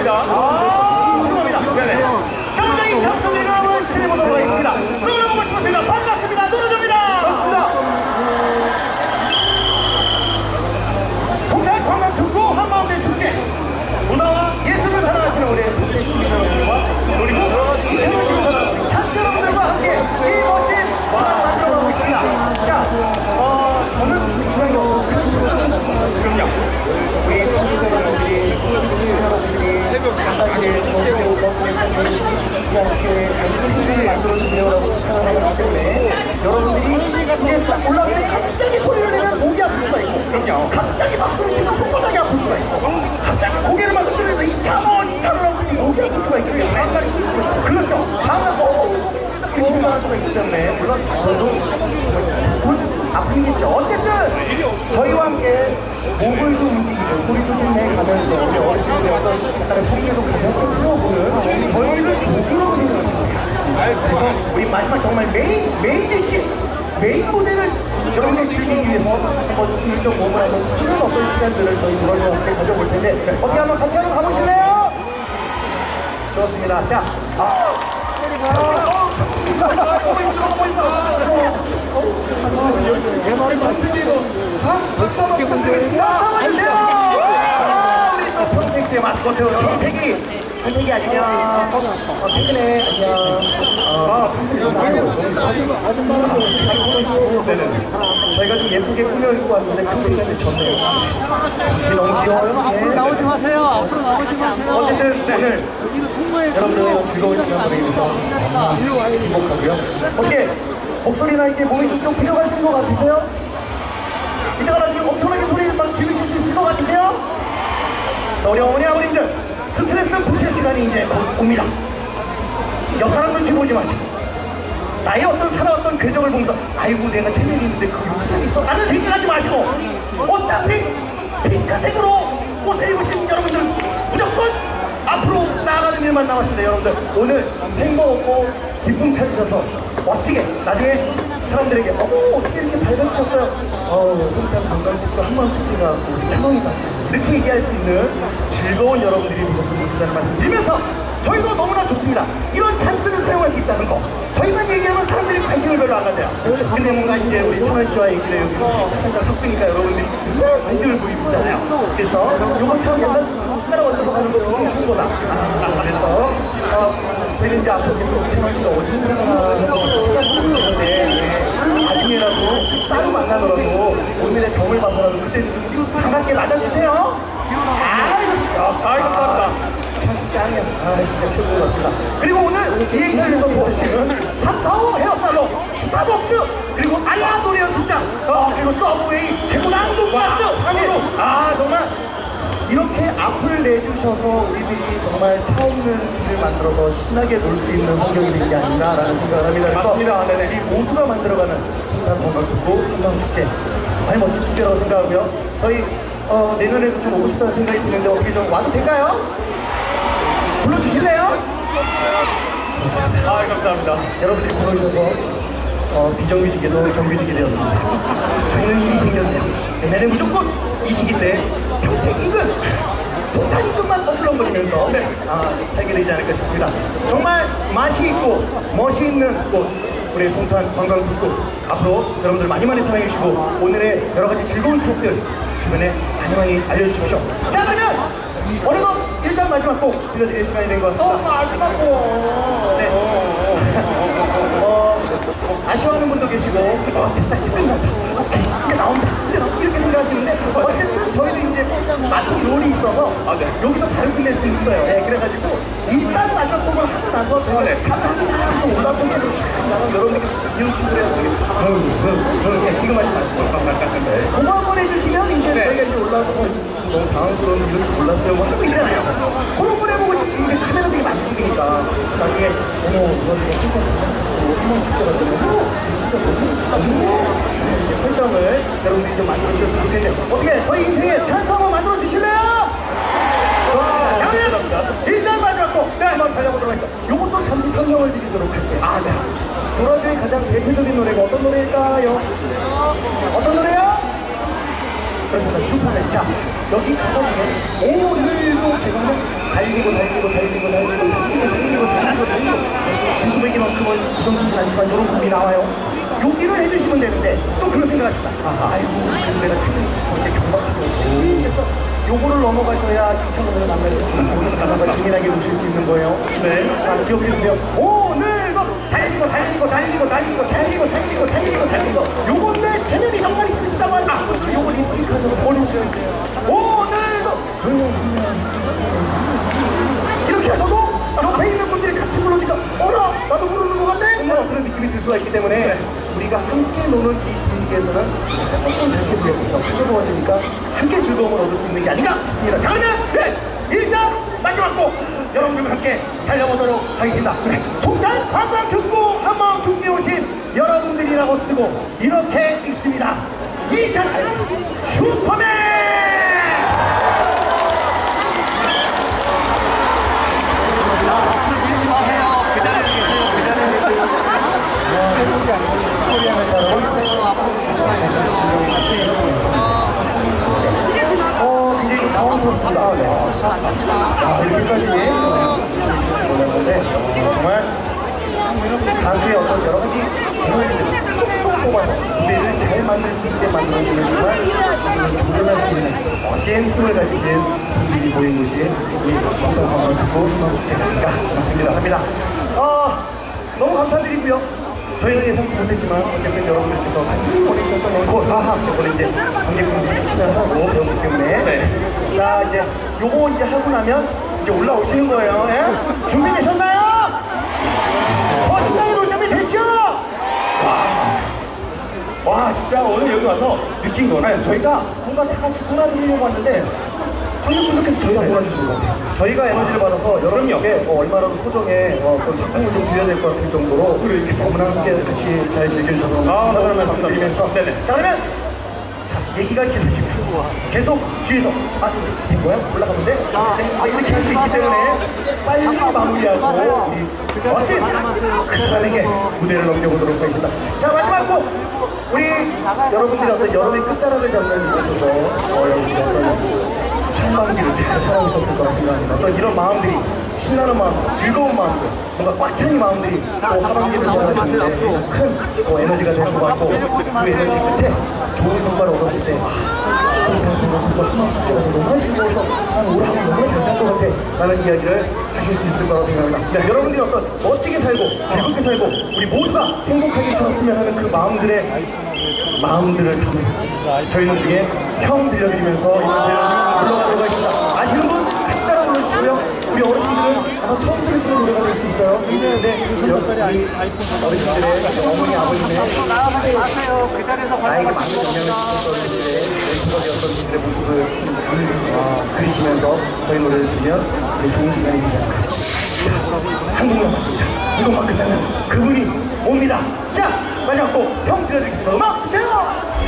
훌륭합니다. 들어주세요라고 부탁을 하기 때문에 여러분들이 이제 딱 올라가서 갑자기 소리를 내면 목이 아플 수가 있고 그럼요. 갑자기 박수를 치면 손바닥이 아플 수가 있고 갑자기 고개를 막 흔들면서 이차원 이차원 하고 지금 목이 아플 수가 있기 때문에 그렇죠. 다음에 어 이렇게 생각할 수가 있기 때문에 물론 저도 돈 아프겠죠. 어쨌든 저희와 함께 목을 좀 움직이고 소리도 좀 내가면서 어르신들의 어떤 약간의 성의도 가볍게 풀어보는 즐기기 위해서 한번 슬쩍 몸을 한번 푸는 어떤 시간들을 저희 물어주와 함께 가져볼 텐데 어떻게 한번 같이 한번 가보실래요? 좋습니다. 자, 아, 제 말이 맞으시고 박수 한번 부탁드리겠습니다. 나와주세요. 아, 우리 또 평택시의 마스코트 평택이 평택이 안녕. 어, 퇴근해 안녕. 어, 네네. 저희가 좀 예쁘게 꾸며 입고 왔는데 졌네요. 이게 너무 귀여워요. 예. 나오지 마세요. 앞으로 나오지 마세요. 어쨌든 오늘 여기는 통과해. 여러분들의 즐거운 시간 보내면서 행복하고요. 어떻게 목소리나 이게 몸이 좀, 좀 풀려가시는 것 같으세요? 이따가 나중에 엄청나게 소리 막 지르실 수 있을 것 같으세요? 자, 우리 어머니 아버님들 스트레스 푸실 시간이 이제 곧 옵니다. 옆 사람 눈치 보지 마시고 나의 어떤 살아왔던 궤적을 보면서 아이고 내가 체면이 있는데 그 요즘에 있어? 라는 생각하지 마시고 어차피 핑크색으로 옷을 입으신 여러분들은 무조건 앞으로 나아가는 일만 남았습니다 여러분들. 오늘 행복 없고 기쁨 찾으셔서 멋지게 나중에 사람들에게 어머 어떻게 이렇게 밝아지셨어요? 어우 성탄 관광특구 한마음축제가 우리 차범이 맞죠. 이렇게 얘기할 수 있는 즐거운 여러분들이 되셨으면 좋겠다는 말씀 드리면서 저희도 너무나 좋습니다. 이런 찬스를 사용할 수 있다는 거. 저희만 얘기하면 사람들이 관심을 별로 안 가져요. 근데 뭔가 이제 우리 천원 씨와 얘기를 여기 살짝 섞으니까 여러분들이 관심을 보이고 있잖아요. 그래서 이거 참 약간 숟가락 얹어서 가는 거 굉장히 좋은 거다. 아, 그래서 어, 저희는 이제 앞으로 계속 천원 씨가 어디 있는가 찾아보고 있는데 예, 나중에라도 따로 만나더라도 오늘의 정을 봐서라도 그때 좀 반갑게 맞아주세요. 아 이거 그리고 오늘 이 행사에서 도와주시는 345 헤어살롱, 스타벅스, 그리고 알라 노래 연습장, 어, 그리고 서브웨이, 최고 낭독가스, 함으로. 아, 정말 이렇게 앞을 내주셔서 우리들이 정말 차 없는 길을 만들어서 신나게 놀 수 있는 환경이 된 게 아닌가라는 생각을 합니다. 그래서 맞습니다. 네네. 이 모두가 만들어가는 한강 건강특구 한강 축제 정말 멋진 축제라고 생각하고요. 저희 어, 내년에도 좀 오고 싶다는 생각이 드는데 어떻게 좀 와도 될까요? 불러주실래요? 아, 감사합니다. 여러분들이 불러주셔서 어, 비정규직에서 정규직이 되었습니다. 저희는 일이 생겼네요. 내년에 무조건 이 시기 때 평택 인근, 동탄 인근만 어슬렁거리면서 네. 아, 살게 되지 않을까 싶습니다. 정말 맛이 있고 멋이 있는 곳 우리 동탄 관광특구 앞으로 여러분들 많이 많이 사랑해 주시고 오늘의 여러 가지 즐거운 추억들 주변에 많이 많이 알려주십시오. 자 그러면 어느덧 일단 마지막 곡 들려드릴 시간이 된 것 같습니다. 마지막 거. 네. 어, 아쉬워하는 분도 계시고, 어, 됐다, 이제 끝났다. 오케이, 이제 나온다. 이제 나온다. 이렇게 생각하시는데, 어쨌든 저희도 이제 맡은 롤이 있어서, 아, 네. 여기서 바로 끝낼 수 있어요. 네, 그래가지고, 일단 마지막 곡을 하고 나서 저희가 아, 네. 감사합니다. 또 길로 쫙 나가면 여러분들께 이런 기분을 해가지고, 지금 하지 마시고. 이제 네. 저희가 이제 올라와서 뭐 너무 줄 몰랐어요. 뭐 하고 있잖아요. 그런 걸 해보고 싶은 이제 카메라들이 많이 찍으니까. 나중에 어머 이거 이거 한번 축제가 되면 너무 설정을 여러분들이 좀 만들어 주셨으면 좋겠는데 어떻게 저희 인생에 찬스 한번 만들어 주실래요? 일단 마지막 곡 네, 한번 달려보도록 하겠습니다. 요것도 잠시 설명을 드리도록 할게요. 아자 노라조의 가장 대표적인 노래가 어떤 노래일까요? 어떤 노래요? 그래서 슈퍼맨차 여기 가서는 오늘도 죄송합 달리고 달리고 달리고 달리고 살리고 살리고 살리고 살리고 진구배기만큼은 부정수진 않지만 이런 곡이 나와요 요기를 해주시면 되는데 또 그런 생각하신다 아하. 아이고 근데 내가 지금 저렇게 경박하고 그래서 요거를 넘어가셔야 이창훈을 만날 수 있는 모든 사람과 정밀하게 오실 수 있는 거예요 네자 기억해주세요 오늘도 달리고 달리고 달리고 달리고 달리고 달리고 달리고 달리고 요건데 재능이 정말 있으시다고 하시죠? 아, 인식하셔서 어려우셔야 돼요? 오늘도! 이렇게 하셔도 옆에 있는 분들이 같이 부르니까 어라! 나도 부르는 것 같네 뭐 그런 느낌이 들 수가 있기 때문에 우리가 함께 노는 이 분위기에서는 조금 작게 부르고 즐거워지니까 함께 즐거움을 얻을 수 있는 게 아닌가 싶습니다. 자 그러면 네, 일단 마지막 곡! 여러분들과 함께 달려보도록 하겠습니다. 그래 송탄 관광 오신 여러분들이라고 쓰고 이렇게 읽습니다. 이장 슈퍼맨! 어, 아, 여기까지. 네, 정말 가수의 어떤 여러 가지 에너지를 쏙쏙 뽑아서 무대를 잘 만들 수 있게 만들어주는 정말 가수를 조련할 수 있는 멋진 힘을 가지신 분들이 모인 곳이 이 건강한번 듣고 희망 축제가 아닌가 맞습니다. 합니다. 아, 너무 감사드리고요. 저희는 예상치 못했지만 어쨌든 여러분들께서 많이 보내주셨던 앵콜 아하 이번에 이제 관객분들이 시키면 하고 배웠기 때문에 자 이제 요거 이제 하고 나면 이제 올라오시는 거예요 예? 준비되셨나요? 준비 됐죠? 와 진짜 오늘 여기 와서 느낀 거는 저희가 뭔가 다 같이 놀아드리려고 왔는데 관객분들께서 저희가 몰아주신 것 같아요. 저희가 에너지를 받아서 여러분께 어, 얼마라도 소정의 어, 그 상품을 좀 드려야 될 것 같을 정도로 이렇게 너무나 함께 같이 잘 즐겨주셔서 아, 감사드리면서. 자 그러면 자 얘기가 길어지 면 계속 뒤에서 아 된 거야? 올라가면 돼? 아 이렇게 할 수 있기 때문에 빨리 마무리하고 우리 멋진 그 사람에게 무대를 넘겨보도록 하겠습니다. 자 마지막 곡! 우리 여러분들이 어떤 여름의 끝자락을 잡는 이곳에서 어, 여러분들 어떤 상반기를 잘 살아오셨을 거라 생각합니다. 또 이런 마음들이 신나는 마음, 즐거운 마음들, 뭔가 꽉찬이 마음들이 또 하반기를 살아가시는데 큰 어, 에너지가 될것 같고 그 에너지 끝에 좋은 성과를 얻었을 때 너무 즐거워서 난올 한해 너무 잘살것 같아 라는 이야기를 하실 수 있을 거라고 생각합니다. 네, 여러분들이 어떤 멋지게 살고 즐겁게 살고 우리 모두가 행복하게 살았으면 하는 그 마음들의 마음들을 담은 저희 중에 형 들려드리면서 이번 저희 올라가도록 하겠습니다. 불러주시고요. 우리 어르신들은 아마 처음 들으시는 노래가 될 수 있어요. 근데 우리 어르신들의 어머니 아버님의 마세요. 그 자리에서 나에게 많은 영향을 주셨던 분들의 모습을 아, 그리시면서 저희 노래를 들으면 우리 좋은 시간이 되지 않을까 싶습니다. 자, 한곡 남았습니다. 이곡만 끝나면 그분이 옵니다. 자, 마지막 곡 형 들려드리겠습니다. 음악 주세요!